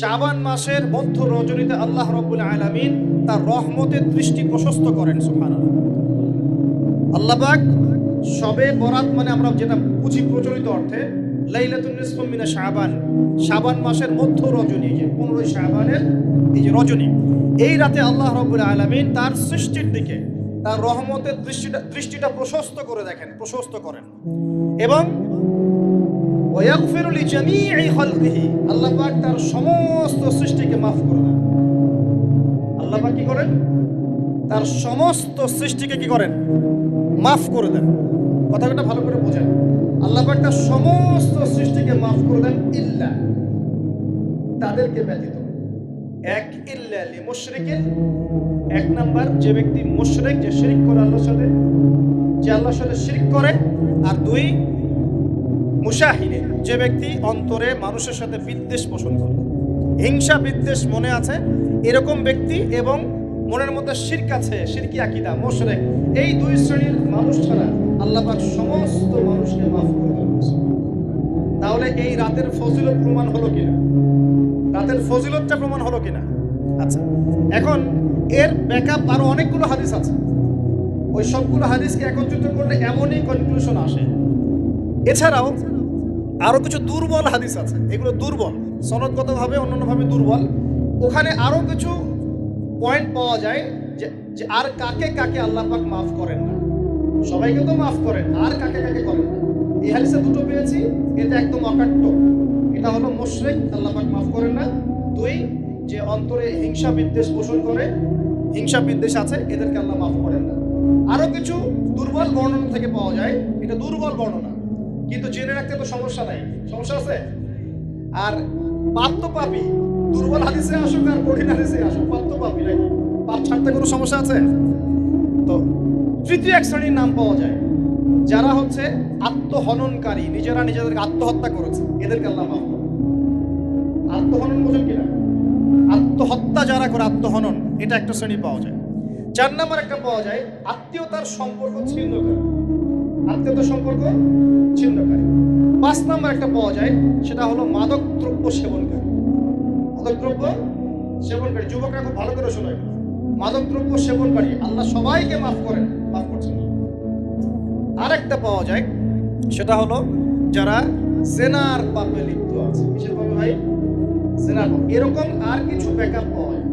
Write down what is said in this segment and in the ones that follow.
শাবান মাসের মধ্য রজনীতে আল্লাহ রব্বুল আলামিন তার রহমতের দৃষ্টি প্রশস্ত করেন, সুবহানাল্লাহ। আল্লাহ পাক সবে বরাত মানে আমরা যেটা বুঝি প্রচলিত অর্থে, লাইলাতুন নিসফু মিনা শাবান শাবান মাসের মধ্য রজনী, যে পনেরোই শাবানের এই যে রজনী, এই রাতে আল্লাহ রব্বুল আলামিন তার সৃষ্টির দিকে, তার রহমতের দৃষ্টিটা দৃষ্টিটা প্রশস্ত করে দেখেন, প্রশস্ত করেন। এবং ওয়াগফিরু লিজামিই খালকিহি। আল্লাহ পাক তার সমস্ত সৃষ্টিকে মাফ করে দেন। আল্লাহ কি করেন? তার সমস্ত সৃষ্টিকে কি করেন? মাফ করে দেন। কথাটা ভালো করে বোঝেন। আল্লাহ পাক তার সমস্ত সৃষ্টিকে মাফ করে দেন ইল্লা। তাদেরকে ব্যতীত। এক ইল্লা লি মুশরিকিন। এক নাম্বার, যে ব্যক্তি মুশরিক, যে শিরিক করে আল্লাহর সাথে, যে আল্লাহর সাথে শিরিক করে। আর দুই মুশাহিনে যে ব্যক্তি অন্তরে মানুষের সাথে বিদ্বেষ পোষণ করে। হিংসা, বিদ্বেষ মনে আছে, এরকম ব্যক্তি এবং মনের মধ্যে শিরক আছে, শিরকি আকিদা, মোশরেক, এই দুই শ্রেণির মানুষ ছাড়া আল্লাহ পাক সমস্ত মানুষকে মাফ করে তাহলে এই রাতের ফজিলত প্রমাণ হলো কিনা? রাতের ফজিলতটা প্রমাণ হলো কিনা? আচ্ছা এখন এর ব্যাকআপ আরও অনেকগুলো হাদিস আছে। ওই সবগুলো হাদিসকে একত্রিত করলে এমনই কনক্লুশন আসে। এছাড়াও আরও কিছু দুর্বল হাদিস আছে, এগুলো দুর্বল। সনদগতভাবে, অন্যান্যভাবে দুর্বল। ওখানে আরও কিছু পয়েন্ট পাওয়া যায় যে আর কাকে কাকে আল্লাহ পাক মাফ করেন না। সবাইকে তো মাফ করেন, আর কাকে কাকে করেন এই হাদিসে দুটো পেয়েছি, এটা একদম অকাট্য। এটা হলো মুশরিক, আল্লাহ পাক মাফ করেন না। দুই, যে অন্তরে হিংসা বিদ্বেষ পোষণ করে, হিংসা বিদ্বেষ আছে, এদেরকে আল্লাহ মাফ করেন না। আরও কিছু দুর্বল বর্ণনা থেকে পাওয়া যায়, এটা দুর্বল বর্ণনা। কিন্তু জেনে রাখতে তো সমস্যা নাই। সমস্যা আছে? আর পাপ তো পাপি, দুর্বল হাদিসে আসুক আর কঠিন হাদিসে আসুক পাপ তো পাপি নাকি? পাপ ছাড়তে কোনো সমস্যা আছে? তো তৃতীয় এক শ্রেণির নাম পাওয়া যায়। যারা হচ্ছে আত্মহননকারী, নিজেরা নিজেদেরকে আত্মহত্যা করেছে। এদেরকে আল্লাহ মাফ করে। আত্মহনন বোঝেন কিনা? আত্মহত্যা যারা করে, আত্মহনন, এটা একটা শ্রেণি পাওয়া যায়। চার নাম্বার একটা পাওয়া যায়, আত্মীয়তার সম্পর্ক ছিন্নকারী আত্মীয়তার সম্পর্ক ছিন্নকারী। পাঁচ নাম্বার একটা পাওয়া যায়, সেটা হলো মাদক দ্রব্য সেবনকারী মাদক দ্রব্য সেবনকারী যুবকরা খুব ভালো করে শোনায়। মাদক দ্রব্য সেবনকারী আল্লাহ সবাইকে মাফ করেন, মাফ করছেন। আরেকটা পাওয়া যায়, সেটা হলো যারা জেনার পাপে লিপ্ত আছে। বিশেষভাবে ভাই? জেনার এরকম আর কিছু ব্যাকআপ পাওয়া যায়।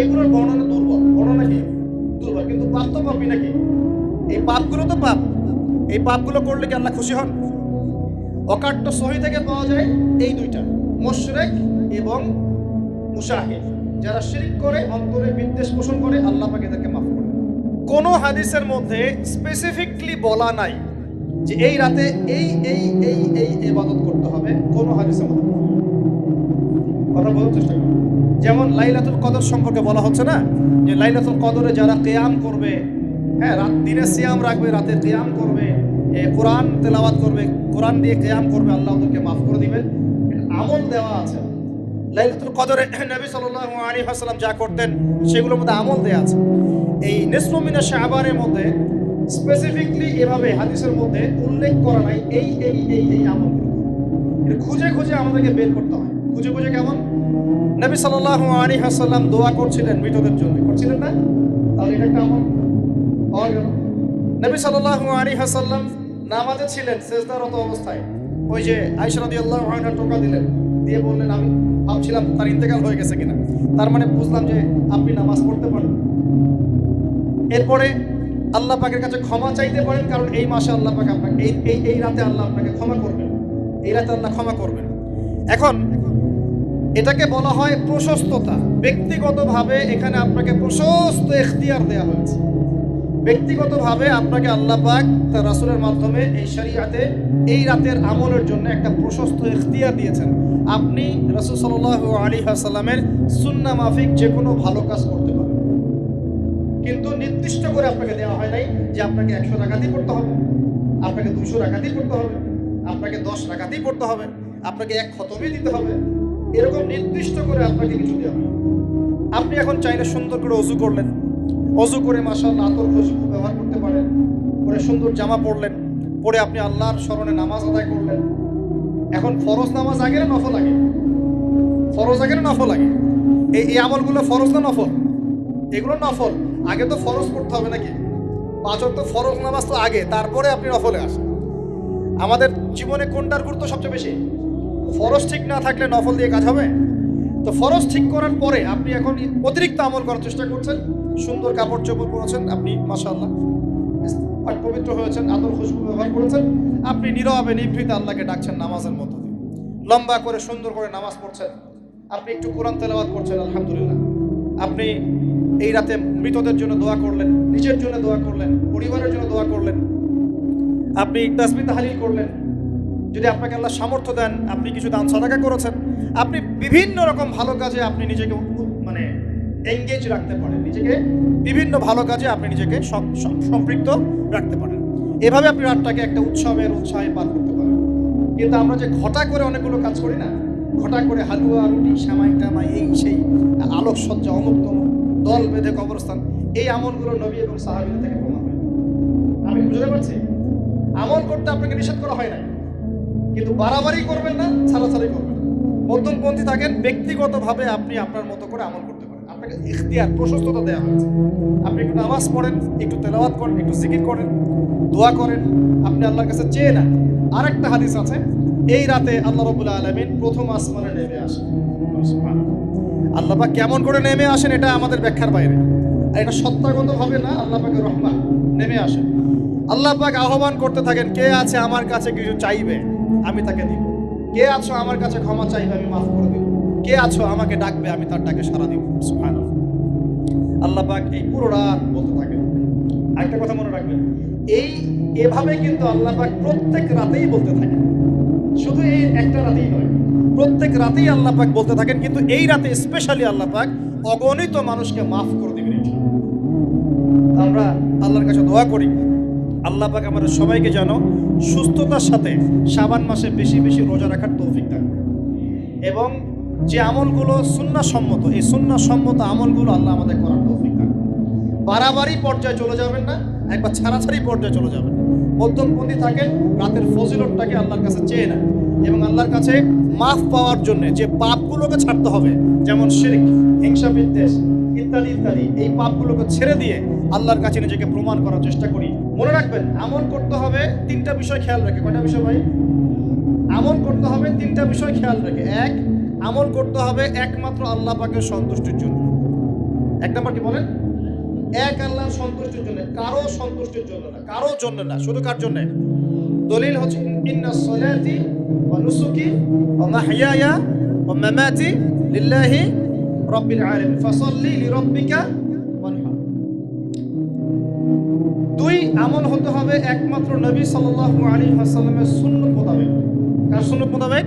এগুলোর বর্ণনা দুর্বল। বর্ণনা কি? দুর্বল। কিন্তু পাপ তো পাপই নাকি? এই পাপগুলো তো পাপ। এই পাপগুলো করলে কি আল্লাহ খুশি হন? অকাট্য সহি থেকে পাওয়া যায় এই দুইটা, মুশরিক এবং মুশাহিদ, যারা শিরিক করে অন্তরে বিদ্বেষ পোষণ করে, আল্লাহ পাক তাকে মাফ করে কোন হাদিসের মধ্যে স্পেসিফিকলি বলা নাই যে এই রাতে এই এই এই এই ইবাদত করতে হবে, কোন হাদিসের মধ্যে? কথা বলার চেষ্টা করুন। যেমন লাইলাতুল কদর সম্পর্কে বলা হচ্ছে না যে লাইলাতুল কদরে যারা কেয়াম করবে হ্যাঁ রাত দিনে সিয়াম রাখবে, রাতে কেয়াম করবে। কোরআন তেলাওয়াত করবে, কোরআন দিয়ে কেয়াম করবে, আল্লাহ ওদেরকে মাফ করে দিবেন। আমল দেওয়া আছে। লাইলাতুল কদরে নবী সাল্লাল্লাহু আলাইহি ওয়াসাল্লাম যা করতেন, সেগুলোর মধ্যে আমল দেওয়া আছে। এই নিসফুমিনা শাহবানের মধ্যে স্পেসিফিকলি এভাবে হাদিসের মধ্যে উল্লেখ করা নাই, এই এই এই এই আমলগুলো। খুঁজে খুঁজে আমাদেরকে বের করতে হয়। খুঁজে খুঁজে কেমন? নবী সাল্লাল্লাহু আলাইহি ওয়াসাল্লাম দোয়া করছিলেন মৃতদের জন্য। করছিলেন না? তাহলে এটা একটা আমল। নবী সাল্লাল্লাহু আলাইহি ওয়াসাল্লাম নামাজে ছিলেন সেজদারত অবস্থায়। ওই যে আয়েশা রাদিয়াল্লাহু আনহা টোকা দিলেন, দিয়ে বললেন, আমি ভাবছিলাম তার ইন্তেকাল হয়ে গেছে কিনা। তার মানে বুঝলাম যে আপনি নামাজ পড়তে পারেন এরপরে আল্লাহ পাকের কাছে ক্ষমা চাইতে পারেন, কারণ এই মাসে আল্লাহ পাক আপনাকে, এই এই এই রাতে আল্লাহ আপনাকে ক্ষমা করবেন। এই রাতে আল্লাহ ক্ষমা করবেন। এখন এটাকে বলা হয় প্রশস্ততা। ব্যক্তিগতভাবে এখানে আপনাকে প্রশস্ত এখতিয়ার দেওয়া হয়েছে। ব্যক্তিগতভাবে আপনাকে আল্লাহ পাক তার রাসূলের মাধ্যমে এই শরিয়াতে এই রাতের আমলের জন্য একটা প্রশস্ত এখতিয়ার দিয়েছেন। আপনি রাসূল সাল্লাল্লাহু আলাইহি ওয়াসাল্লামের সুন্নাহ মাফিক যে কোনো ভালো কাজ করতে পারেন। কিন্তু নির্দিষ্ট করে আপনাকে দেওয়া হয় নাই যে আপনাকে একশো টাকাতেই পড়তে হবে, আপনাকে দুশো টাকাতেই পড়তে হবে, আপনাকে দশ টাকাতেই পড়তে হবে, আপনাকে এক খতমই দিতে হবে। এরকম নির্দিষ্ট করে আপনাকে কিছু দেওয়া হয় আপনি এখন চাইলে সুন্দর করে অজু করলেন। অজু করে মাসাল আতর খুশবু ব্যবহার করতে পারেন। পরে সুন্দর জামা পরলেন। পরে আপনি আল্লাহর স্মরণে নামাজ আদায় করলেন। এখন ফরজ নামাজ আগে না নফল আগে? ফরজ আগে না নফল আগে? এই এই আমলগুলো ফরজ না নফল? এগুলো নফল। আগে তো ফরজ করতে হবে নাকি? পাঁচ তো ফরজ নামাজ তো আগে, তারপরে আপনি নফলে আসেন। আমাদের জীবনে কোনটার গুরুত্ব সবচেয়ে বেশি? ফরজ ঠিক না থাকলে নফল দিয়ে কাজ হবে? তো ফরজ ঠিক করার পরে আপনি এখন অতিরিক্ত আমল করার চেষ্টা করছেন? সুন্দর কাপড় চোপড় পরেছেন আপনি মাসাল্লাহ পবিত্র হয়েছেন, আদর খুশবু ব্যবহার করেছেন। আপনি নীরবে, নিভৃতে আল্লাহকে ডাকছেন নামাজের মধ্য দিয়ে। লম্বা করে, সুন্দর করে নামাজ পড়ছেন। আপনি একটু কোরআন তেলাওয়াত করছেন, আলহামদুলিল্লাহ। আপনি এই রাতে মৃতদের জন্য দোয়া করলেন, নিজের জন্য দোয়া করলেন, পরিবারের জন্য দোয়া করলেন। আপনি তাসমি তাহালিল করলেন। যদি আপনাকে আল্লাহ সামর্থ্য দেন, আপনি কিছু দান, সাদাকা করেছেন। আপনি বিভিন্ন রকম ভালো কাজে আপনি নিজেকে এঙ্গেজ রাখতে পারেন। নিজেকে বিভিন্ন ভালো কাজে আপনি নিজেকে সম- সম- সম্পৃক্ত রাখতে পারেন। এভাবে আপনি রাতটাকে একটা উৎসবের উৎসাহে পার করতে পারেন। কিন্তু আমরা যে ঘটা করে অনেকগুলো কাজ করি না, ঘটা করে হালুয়া, রুটি, সামাই, টামাই, এই সেই আলোকসজ্জা, অমুক তমুক, দল বেঁধে কবরস্থান, এই আমলগুলো নবী এবং সাহাবিদের থেকে প্রমাণ হয়। আমি বুঝতে পারছি? আমল করতে আপনাকে নিষেধ করা হয় না কিন্তু বাড়াবাড়ি করবেন না, ছাড়াছাড়ি করবেন না। মধ্যমপন্থী থাকেন, ব্যক্তিগতভাবে আপনি আপনার মতো করে আমল করতে আপনাকে ইখতিয়ার, প্রশস্ততা দেওয়া হয়েছে। আপনি একটু নামাজ পড়েন, একটু তেলাওয়াত করেন, একটু জিকির করেন, দোয়া করেন, আপনি আল্লাহর কাছে চেয়ে নেন। আরেকটা হাদিস আছে, এই রাতে আল্লাহ রবুল্লা আলমিন প্রথম আসমানে নেমে আসেন। আল্লাহ পাক কেমন করে নেমে আসেন, এটা আমাদের ব্যাখ্যার বাইরে। এটা সত্তাগতভাবে না, আল্লাহ পাকের রহমান নেমে আসেন। আল্লাহ পাক আহ্বান করতে থাকেন, কে আছে আমার কাছে কিছু চাইবে, আমি তাকে দিব। কে আছো আমার কাছে ক্ষমা চাইবে, আমি মাফ করে দিব। কে আছো? আমাকে ডাকবে, আমি তার ডাকে সারা দিব। আল্লাহ পাক এই পুরো রাত বলতে থাকে। আরেকটা কথা মনে রাখবেন, এই এভাবে কিন্তু আল্লাহ পাক প্রত্যেক রাতেই বলতে থাকেন। শুধু এই একটা রাতেই নয়, প্রত্যেক রাতেই আল্লাহ পাক বলতে থাকেন, কিন্তু এই রাতে স্পেশালি আল্লাহ পাক অগণিত মানুষকে মাফ করে দিবেন। আমরা আল্লাহর কাছে দোয়া করি, আল্লাহ পাক আমাদের সবাইকে যেন সুস্থতার সাথে সাবান মাসে বেশি বেশি রোজা রাখার তৌফিক দান এবং যে আমলগুলো সুন্নাসম্মত, এই সুন্নাসম্মত আমলগুলো আল্লাহ আমাদের করার তৌফিক দান। বাড়াবাড়ি পর্যায়ে চলে যাবেন না, একবার ছাড়াছাড়ি পর্যায়ে চলে যাবেন। মধ্যমপন্থী থাকেন রাতের ফজিলতটাকে আল্লাহর কাছে চেয়ে নেন এবং আল্লাহর কাছে মাফ পাওয়ার জন্য যে পাপগুলোকে ছাড়তে হবে, যেমন শিরিক, হিংসা বিদ্বেষ, ইত্যাদি ইত্যাদি, এই পাপগুলোকে ছেড়ে দিয়ে আল্লাহর কাছে নিজেকে প্রমাণ করার চেষ্টা করি। মনে রাখবেন, আমল করতে হবে তিনটা বিষয় খেয়াল রাখে। কয়টা বিষয় ভাই? আমল করতে হবে তিনটা বিষয় খেয়াল রাখে। এক আমল করতে হবে একমাত্র আল্লাহ পাকের সন্তুষ্টির জন্য। এক নাম্বার কি বলেন? এক আল্লাহর সন্তুষ্টির জন্য, কারও সন্তুষ্টির জন্য না কারও জন্য না, শুধু কার জন্য? দলিল হচ্ছে, ইন্না সলাতি ওয়া নুসুকি ওয়া মাহইয়ায়া ওয়া মামাতি লিল্লাহি রাব্বিল আলামিন, ফাসাল্লি লিরাব্বিকা ওয়ানহার দুই, আমল হতে হবে একমাত্র নবী সাল্লাল্লাহু আলাইহি ওয়াসাল্লামের সুন্নাত মোতাবেক। কার সুন্নাত মোতাবেক?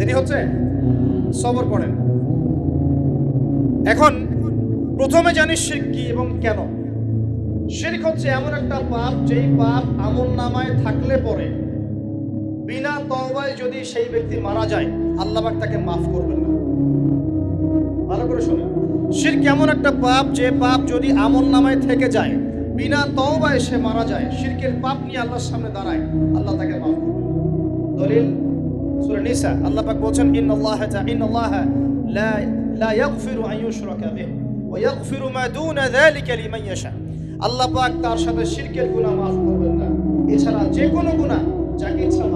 দেরি হচ্ছে? সবর করেন। এখন প্রথমে জানিস শিরক কি এবং কেন? শিরক হচ্ছে এমন একটা পাপ, যেই পাপ আমল নামায় থাকলে পরে বিনা তওবায় যদি সেই ব্যক্তি মারা যায়, আল্লাহ পাক তাকে মাফ করবেন না। ভালো করে শুনে। শির কেমন একটা পাপ, যে পাপ যদি আমল নামায় থেকে যায়, বিনা তওবায় সে মারা যায়, শিরকের পাপ নিয়ে আল্লাহর সামনে দাঁড়ায়, আল্লাহ তাকে মাফ করবেন দলিল সূরা নিসা, আল্লাহ পাক বলেন লা লা আন ইউশরাকা বিহি ওয়া মা দুনা যালিকা লিমান ইয়াশা। আল্লাহ পাক তার সাথে শিরকের গুনাহ মাফ করবেন না। এছাড়া যে কোনো গুনাহ যাকে ইচ্ছা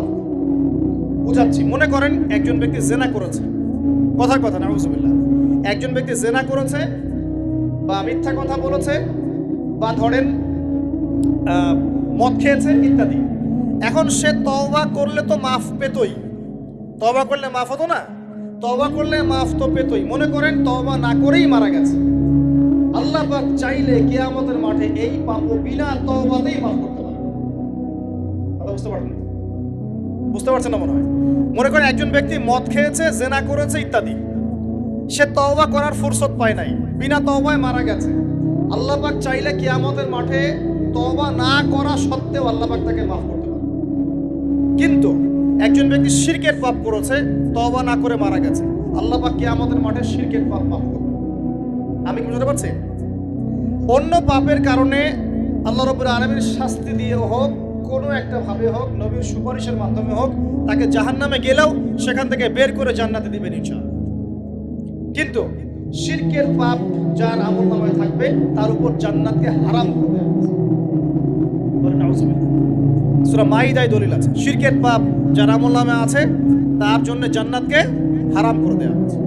বুঝাচ্ছি, মনে করেন একজন ব্যক্তি জেনা করেছে। কথার কথা নাউজুবিল্লাহ একজন ব্যক্তি জেনা করেছে বা মিথ্যা কথা বলেছে বা ধরেন মদ খেয়েছে ইত্যাদি। এখন সে তওবা করলে তো মাফ পেতই। তওবা করলে মাফ হতো না? তবা করলে মাফ তো পেতই। মনে করেন তবা না করেই মারা গেছে। আল্লাহ পাক চাইলে কিয়ামতের মাঠে এই পাপ বিনা তওবাতেই মাফ করতে পারে। বুঝতে পারছেন বুঝতে পারছেন না মনে হয়? মনে করেন একজন ব্যক্তি মদ খেয়েছে, জেনা করেছে ইত্যাদি। সে তওবা করার ফুরসত পায় নাই। বিনা তওবায় মারা গেছে। আল্লাহ পাক চাইলে কিয়ামতের মাঠে তওবা না করা সত্ত্বেও আল্লাহ পাক তাকে মাফ করতে পারে। কিন্তু একজন ব্যক্তি শিরকের পাপ করেছে তবা না করে মারা গেছে। আল্লাহ পাক আমাদের মাঠে শিরকের পাপ মাফ করবে আমি কি বুঝতে পারছি? অন্য পাপের কারণে আল্লাহ রব্বুল আলমীর শাস্তি দিয়ে হোক, কোনো একটা ভাবে হোক, নবীর সুপারিশের মাধ্যমে হোক, তাকে জাহান্নামে গেলেও সেখান থেকে বের করে জান্নাতে দিবেন ইনশাআল্লাহ। কিন্তু শিরকের পাপ যার আমল নামায় থাকবে, তার উপর জান্নাতকে হারাম করে দেওয়া হয়েছে। বলেন মাইদায় দলিল আছে, শিরকের পাপ যার আমল নামে আছে, তার জন্য জান্নাতকে হারাম করে দেওয়া হয়েছে।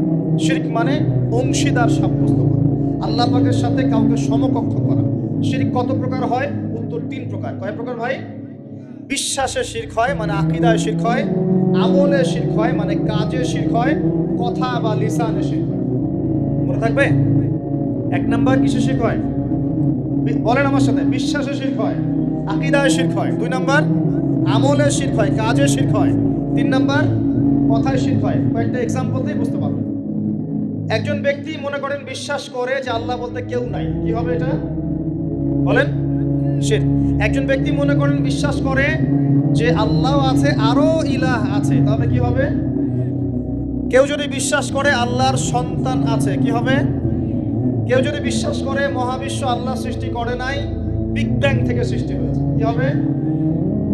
শিরক মানে অংশীদার সাব্যস্ত করা। আল্লাহ পাকের সাথে কাউকে সমকক্ষ করা। শিরক কত প্রকার হয়? উত্তর তিন প্রকার। কয় প্রকার ভাই? বিশ্বাসে শিরক হয় মানে আকিদায় শিরক হয়। আমলে শিরক হয় মানে কাজে শিরক হয়। কথা বা লিসানে শিরক হয়। মনে থাকবে? এক নাম্বার কিসে শিরক হয়? বলেন আমার সাথে। বিশ্বাসে শিরক হয়, আকিদায় শিরক হয়। দুই নাম্বার? আমলে শিরক হয় কাজে শিরক হয় তিন নাম্বার কথায় শিরক হয় কয়েকটা এক্সাম্পল দিয়ে বুঝতে পারব। একজন ব্যক্তি মনে করেন বিশ্বাস করে যে আল্লাহ বলতে কেউ নাই। কি হবে এটা? বলেন। শির। একজন ব্যক্তি মনে করেন বিশ্বাস করে যে আল্লাহ আছে, আরও ইলাহ আছে। তাহলে কি হবে? কেউ যদি বিশ্বাস করে আল্লাহর সন্তান আছে, কি হবে? কেউ যদি বিশ্বাস করে মহাবিশ্ব আল্লাহ সৃষ্টি করে নাই বিগ ব্যাং থেকে সৃষ্টি হয়েছে। কি হবে?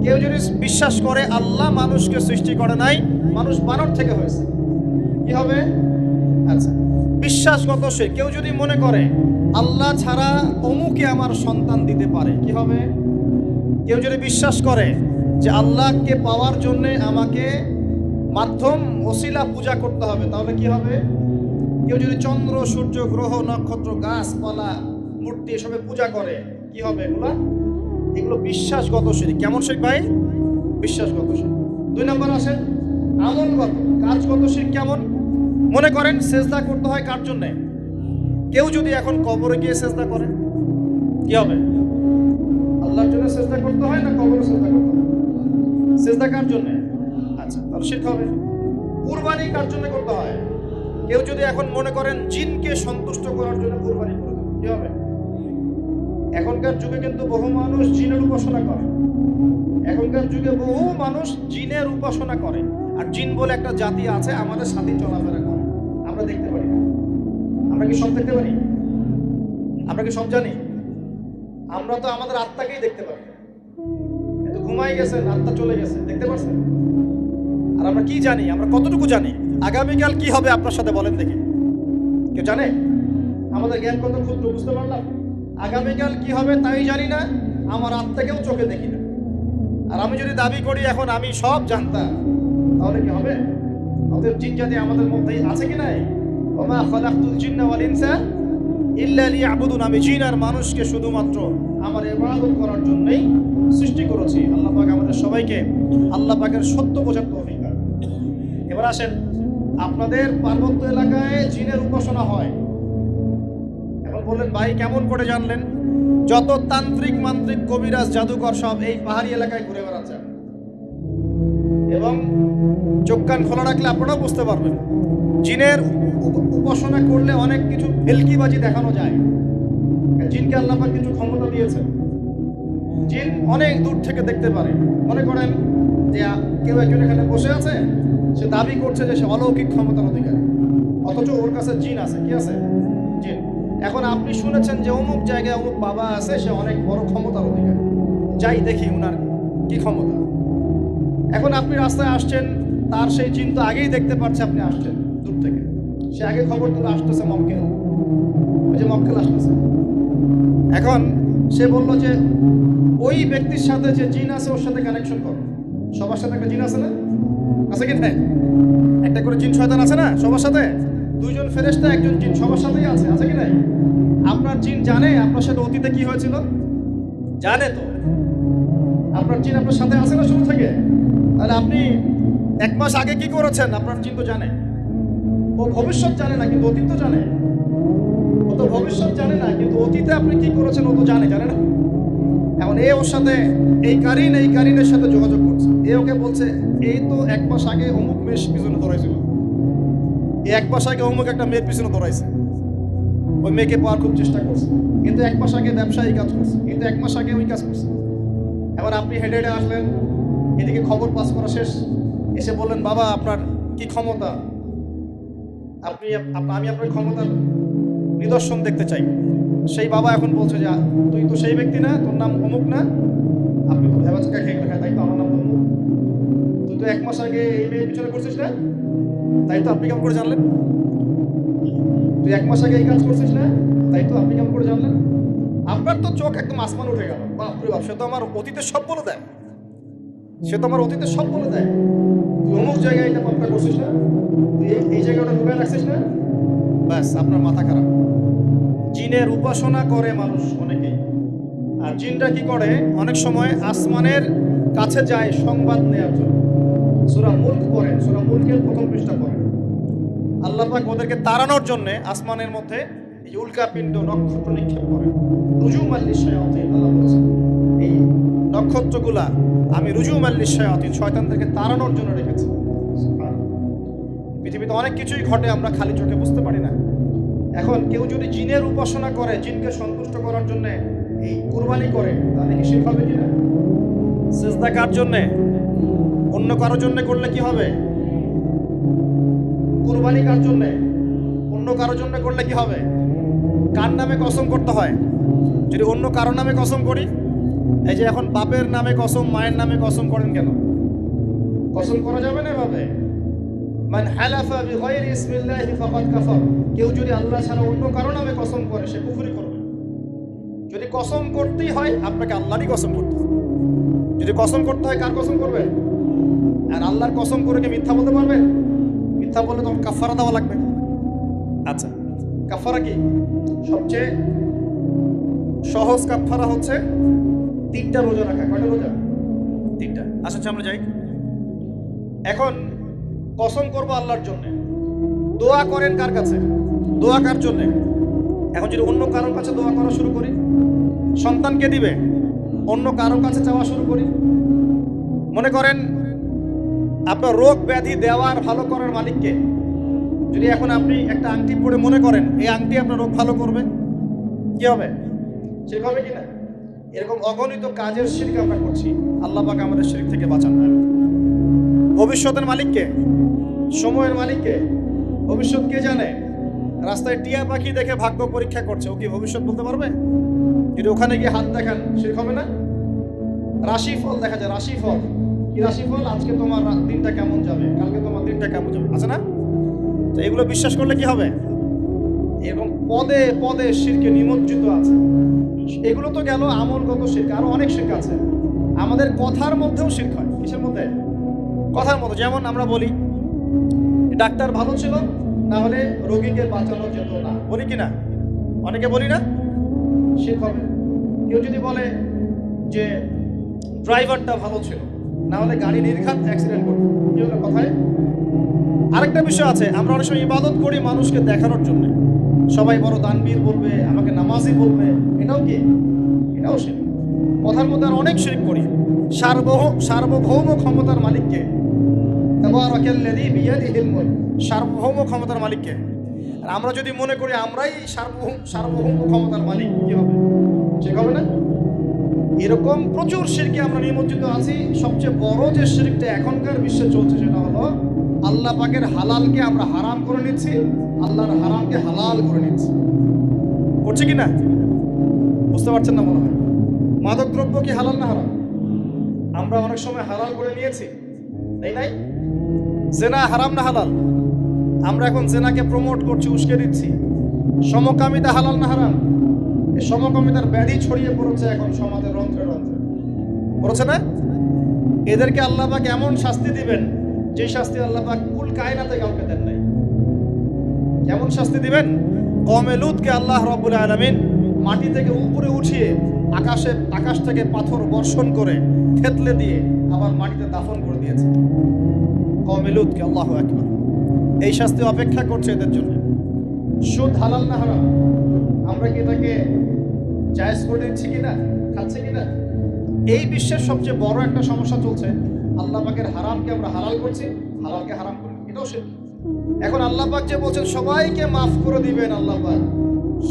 কেউ যদি বিশ্বাস করে আল্লাহ মানুষকে সৃষ্টি করে নাই, মানুষ বানর থেকে হয়েছে। কি হবে? আচ্ছা বিশ্বাসগত সে। কেউ যদি মনে করে, আল্লাহ ছাড়া অমুকে আমার সন্তান দিতে পারে, কি হবে? কেউ যদি বিশ্বাস করে যে আল্লাহকে পাওয়ার জন্যে আমাকে মাধ্যম, ওসিলা পূজা করতে হবে, তাহলে কি হবে? কেউ যদি চন্দ্র, সূর্য, গ্রহ, নক্ষত্র, গাছপালা, মূর্তি এসবে পূজা করে, কি হবে এগুলা? এগুলো বিশ্বাসগত শিরিক কেমন শিখ ভাই? বিশ্বাসগত শিরিক দুই নম্বর আসেন আমলগত। কাজগত শিরিক কেমন? মনে করেন সেজদা করতে হয় কার জন্যে? কেউ যদি এখন কবরে গিয়ে সেজদা করে, কি হবে? আল্লাহর জন্য সেজদা করতে হয় না কবরে সেজদা করতে হয়? সেজদা কার জন্য? আচ্ছা তাহলে শিরক হবে। কুরবানি কার জন্য করতে হয়? কেউ যদি এখন মনে করেন জিনকে সন্তুষ্ট করার জন্য কুরবানি করে দেবে, কি হবে? এখনকার যুগে কিন্তু বহু মানুষ জিনের উপাসনা করে। এখনকার যুগে বহু মানুষ জিনের উপাসনা করে। আর জিন বলে একটা জাতি আছে, আমাদের সাথে চলাফেরা করে। আমরা দেখতে পারি। আমরা কি সব দেখতে পারি? আমরা কি সব জানি? আমরা তো আমাদের আত্মাকেই দেখতে পারি। এত ঘুমাই গেছেন আত্মা চলে গেছে, দেখতে পারছেন? আর আমরা কি জানি? আমরা কতটুকু জানি? আগামীকাল কি হবে আপনার সাথে বলেন দেখি। কেউ জানে? আমাদের জ্ঞান কত ক্ষুদ্র, বুঝতে পারলাম? আগামীকাল কি হবে তাই জানি না, আমার আত্মাকেও চোখে দেখি না। আর আমি যদি দাবি করি, এখন আমি সব জানতাম। তাহলে কি হবে? অতএব জিন জাতি আমাদের মধ্যেই আছে কি নাই? ওমা খলাকতুল জিন্না ওয়াল ইনসা ইল্লা লিয়াবুদুন। আমি জিন আর মানুষকে শুধুমাত্র আমার ইবাদত করার জন্যই সৃষ্টি করেছি। আল্লাহ পাক আমাদের সবাইকে, আল্লাহ পাকের সত্য বোঝার তৌফিক এবার আসেন, আপনাদের পার্বত্য এলাকায় জিনের উপাসনা হয়। বললেন, ভাই, কেমন করে জানলেন? যত তান্ত্রিক মান্ত্রিক কবিরাজ জাদুকর সব এই পাহাড়ি এলাকায় ঘুরে বেড়াচ্ছে। এবং চোখ কান খোলা রাখলে আপনারাও বুঝতে পারবেন, জিনের উপাসনা করলে অনেক কিছু ভেলকিবাজি দেখানো যায়। জিনকে আল্লাহ পাক কিছু ক্ষমতা দিয়েছে জিন অনেক দূর থেকে দেখতে পারে। মনে করেন যে কেউ একজন এখানে বসে আছে, সে দাবি করছে যে সে অলৌকিক ক্ষমতার অধিকারী। অথচ ওর কাছে জিন আছে, কি আছে? এখন আপনি শুনেছেন যে অমুক জায়গায় অমুক বাবা আছে, সে অনেক বড় ক্ষমতার অধিকারী। যাই দেখি উনার কি ক্ষমতা। এখন আপনি রাস্তায় আসছেন, তার সেই জিন তো আগেই দেখতে পাচ্ছে আপনি আসছেন দূর থেকে। সে আগে খবর তুলে আসতেছে মক্কেল। ওই যে মক্কেল আসতেছে। এখন সে বলল যে, ওই ব্যক্তির সাথে যে জিন আছে, ওর সাথে কানেকশন করো। সবার সাথে একটা জিন আছে না? আছে কি একটা করে জিন শয়তান আছে না সবার সাথে? দুইজন ফেরেশতা, একজন জিন সবার সাথেই আছে আছে আপনার জিন জানে আপনার সাথে অতীতে কি হয়েছিল? জানে তো। আপনার জিন আপনার সাথে আছে না শুরু থেকে? তাহলে আপনি এক মাস আগে কি করেছেন? আপনার জিন তো জানে। ও ভবিষ্যৎ জানে না, কিন্তু অতীত তো জানে। ও তো ভবিষ্যৎ জানে না, কিন্তু অতীতে আপনি কি করেছেন ও তো জানে জানে না। এখন এ ওর সাথে, এই কারিন, এই কারিনের সাথে যোগাযোগ করছে। এ ওকে বলছে, এই তো এক মাস আগে অমুক মেয়ের পিছনে দৌড়াইছিল এই এক মাস আগে অমুক একটা মেয়ের পিছনে দৌড়াইছে ওই মেয়েকে পাওয়ার খুব চেষ্টা করছে। কিন্তু এক মাস আগে ব্যবসায়ী কাজ করছে। কিন্তু এক মাস আগে ওই কাজ করছে। এবার আপনি হেঁটে হেঁটে আসলেন, এদিকে খবর পাস করা শেষ। এসে বললেন, বাবা, আপনার কি ক্ষমতা? আপনি আমি আপনার ক্ষমতার নিদর্শন দেখতে চাই। সেই বাবা এখন বলছে যে তুই তো সেই ব্যক্তি না, তোর নাম অমুক না? আপনি তো ভেবাচকা খেয়ে লেখা তাই তো, আমার নাম অমুক। তুই তো এক মাস আগে এই মেয়ের পিছনে করছিস না? তাই তো, আপনি কেমন করে জানলেন? তুই এক মাস আগে এই কাজ করছিস না? তাই তো আপনি কেমন করে জানলেন? আপনার তো চোখ একদম আসমান উঠে গেল। বাপরে বাপ, সে তো আমার অতীতের সব বলে দেয়। সে তো আমার অতীতের সব বলে দেয়। তুই অমুক জায়গায় এটা পাপটা করছিস না? তুই এই- জায়গাটা ঢুকায় রাখছিস না? ব্যাস, আপনার মাথা খারাপ। জিনের উপাসনা করে মানুষ অনেকেই। আর জিনটা কি করে? অনেক সময় আসমানের কাছে যায় সংবাদ নেওয়ার জন্য। সুরা মুল্ক করেন সুরা মুল্কের প্রথম পৃষ্ঠা করেন আল্লাহ পাক ওদেরকে তাড়ানোর জন্য আসমানের মধ্যে এই উল্কা পিণ্ড নক্ষত্র নিক্ষেপ করে। রুজু মাল্লি শয়াতিন আল্লাহ এই নক্ষত্রগুলা আমি রুজু মাল্লি শয়াতিন শয়তানদেরকে তাড়ানোর জন্য রেখেছি। পৃথিবীতে অনেক কিছুই ঘটে, আমরা খালি চোখে বুঝতে পারি না। এখন কেউ যদি জিনের উপাসনা করে, জিনকে সন্তুষ্ট করার জন্য এই কুরবানি করে, তাহলে কি শিরক হবে কিনা? সেজদা কার জন্যে? অন্য কারোর জন্য করলে কি হবে? কুরবানি কার জন্যে? অন্য কারোর জন্য করলে কি হবে? কার নামে কসম করতে হয়? যদি অন্য কারোর নামে কসম করি, এই যে এখন বাপের নামে কসম, মায়ের নামে কসম করেন কেন? কসম করা যাবে না এভাবে? মান হালাফা বিগাইরি ইসমিল্লাহি ফাকাদ কাফার। কেউ যদি আল্লাহ ছাড়া অন্য কারও নামে কসম করে, সে কুফরি করবে। যদি কসম করতেই হয়, আপনাকে আল্লাহরই কসম করতে হবে। যদি কসম করতে হয়, কার কসম করবে? আর আল্লাহর কসম করে কি মিথ্যা বলতে পারবে? মিথ্যা বলে তখন কাফারা দেওয়া লাগবে? আচ্ছা। কাফারা কি? সবচেয়ে সহজ কাফারা হচ্ছে তিনটা রোজা রাখা। কয়টা রোজা? তিনটা। আচ্ছা আচ্ছা, আমরা যাই। এখন কসম করব আল্লাহর জন্য। দোয়া করেন কার কাছে? দোয়া কার জন্য? এখন যদি অন্য কারোর কাছে দোয়া করা শুরু করি সন্তানকে দিবে অন্য কারোর কাছে চাওয়া শুরু করি মনে করেন আপনার রোগ ব্যাধি দেওয়ার ভালো করার মালিককে। যদি এখন আপনি একটা আংটি পরে মনে করেন, এই আংটি আপনার রোগ ভালো করবে, কি হবে? ঠিক হবে কি না? এরকম অগণিত কাজের শিরক আমরা করছি। আল্লাহ আমাদের শিরক থেকে বাঁচান। ভবিষ্যতের মালিককে, সময়ের মালিককে, ভবিষ্যৎ কে জানে? রাস্তায় টিয়া পাখি দেখে ভাগ্য পরীক্ষা করছে, ও কি ভবিষ্যৎ বলতে পারবে? যদি ওখানে গিয়ে হাত দেখান, শিরক হবে না? রাশি ফল দেখা যায়, রাশি ফল। কি রাশি ফল আজকে তোমার দিনটা কেমন যাবে? কালকে তোমার দিনটা কেমন যাবে? আছে না? তো এগুলো বিশ্বাস করলে কি হবে? এবং পদে পদে শিরকে নিমজ্জিত আছে। এগুলো তো গেল আমলগত শির্ক। আরও অনেক শির্ক আছে। আমাদের কথার মধ্যেও শির্ক হয়। কিসের মধ্যে? কথার মধ্যে। যেমন আমরা বলি, ডাক্তার ভালো ছিল, না হলে রোগীকে বাঁচানো যেত না। বলি কি না? অনেকে বলি না? শির্ক হবে। কেউ যদি বলে যে ড্রাইভারটা ভালো ছিল না হলে গাড়ি নির্ঘাত অ্যাক্সিডেন্ট করবে। কি হলো কথায়? আরেকটা বিষয় আছে, আমরা অনেক সময় ইবাদত করি মানুষকে দেখানোর জন্য। সবাই বড় দানবীর বলবে, আমাকে নামাজি বলবে। এটাও কি? এটাও শিরিক। কথার মধ্যে আর অনেক শিরিক করি। সার্বভৌম সার্বভৌম ক্ষমতার মালিককে। সার্বভৌম ক্ষমতার মালিককে। আর আমরা যদি মনে করি আমরাই সার্বভৌম সার্বভৌম ক্ষমতার মালিক, কি হবে? ঠিক হবে না? এরকম প্রচুর শিরকে আমরা নিমজ্জিত আছি। সবচেয়ে বড় যে শিরকটা এখনকার বিশ্বে চলছে সেটা হলো আল্লাহ পাকের হালালকে আমরা হারাম করে নিচ্ছি, আল্লাহর হারামকে হালাল করে নিচ্ছি। করছে কি না? বুঝতে পারছেন না মনে হয়? মাদক দ্রব্য কি হালাল না হারাম? আমরা অনেক সময় হালাল করে নিয়েছি, তাই নাই? জেনা হারাম না হালাল? আমরা এখন জেনাকে প্রমোট করছি, উস্কে দিচ্ছি। সমকামিতা হালাল না হারাম? সমকামিতার ব্যাধি ছড়িয়ে পড়েছে এখন সমাজের রন্ধ্রে রন্ধ্রে। পড়েছে না? এদেরকে আল্লাহ পাক এমন শাস্তি দিবেন যে শাস্তি আল্লাহ পাক কুল কায়নাতে কাউকে দেন নাই। কেমন শাস্তি দিবেন? কমে লুতকে আল্লাহ রব্বুল আলমিন মাটি থেকে উপরে উঠিয়ে আকাশে, আকাশ থেকে পাথর বর্ষণ করে থেতলে দিয়ে আবার মাটিতে দাফন করে দিয়েছে। কমে লুতকে আল্লাহ একবার এই শাস্তি অপেক্ষা করছে এদের জন্য। সুদ হালাল না হারাম? আমরা কি এটাকে জায়েজ করে দিচ্ছে কিনা, খাচ্ছে কিনা? এই বিশ্বের সবচেয়ে বড় একটা সমস্যা চলছে, আল্লাহ পাকের হারামকে আমরা হালাল করছি, হালালকে হারাম করি এটাও শিরক এখন আল্লাহ পাক যে বলছেন, সবাইকে মাফ করে দিবেন আল্লাহ পাক।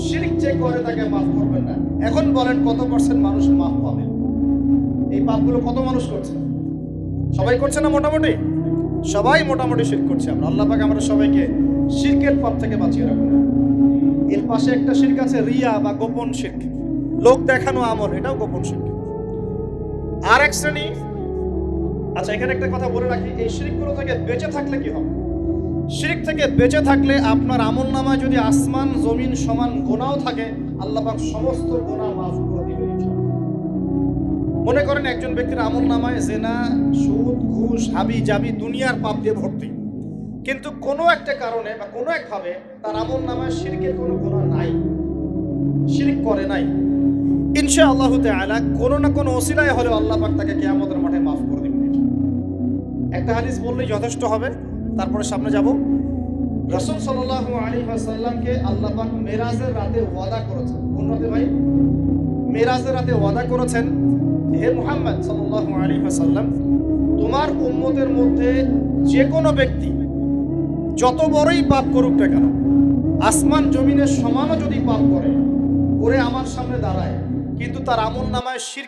শিরক যে করে তাকে মাফ করবেন না। এখন বলেন, কত পার্সেন্ট মানুষ মাফ পাবে? এই পাপগুলো কত মানুষ করছে? সবাই করছে না মোটামুটি? সবাই মোটামুটি শিরক করছে আমরা। আল্লাহ পাক আমরা সবাইকে শিরকের পাপ থেকে বাঁচিয়ে রাখুন। এর পাশে একটা শিরক আছে, রিয়া বা গোপন শিরক। লোক দেখানো আমল, এটাও গোপন শিরক আর এক শ্রেণি আচ্ছা এখানে একটা কথা বলে রাখি, এই শিরিকগুলো থেকে বেঁচে থাকলে কি হবে? শিরিক থেকে বেঁচে থাকলে আপনার আমল নামায় যদি আসমান, জমিন সমান গোনাও থাকে, আল্লাহ সমস্ত গোনা মাফ করে দিবেন মনে করেন একজন ব্যক্তির আমল নামায় জেনা, সুদ, ঘুষ, হাবি, জাবি দুনিয়ার পাপ দিয়ে ভর্তি। কিন্তু কোনো একটা কারণে বা কোনো একভাবে তার আমল নামায় শিরকের কোনো গোনা নাই। শিরিক করে নাই। ইনশা আল্লাহ তাআলা কোনো না কোনো ওসিলায় হলেও আল্লাহ পাক তাকে কিয়ামতের মাঠে মাফ করে দিবেন। একটা হাদিস বললেই যথেষ্ট হবে, তারপরে সামনে যাব। রসুল সাল্লাল্লাহু আলাইহি ওয়াসাল্লামকে আল্লাহ পাক মেরাজের রাতে ওয়াদা করেছেন। কোন রাতে ভাই? মেরাজের রাতে ওয়াদা করেছেন, হে মুহাম্মদ সাল্লাল্লাহু আলাইহি ওয়াসাল্লাম, তোমার উম্মতের মধ্যে যে কোনো ব্যক্তি, যত বড়ই পাপ করুক না কেন, আসমান জমিনের সমানও যদি পাপ করে করে আমার সামনে দাঁড়ায় কিন্তু তার আমল নামায় শির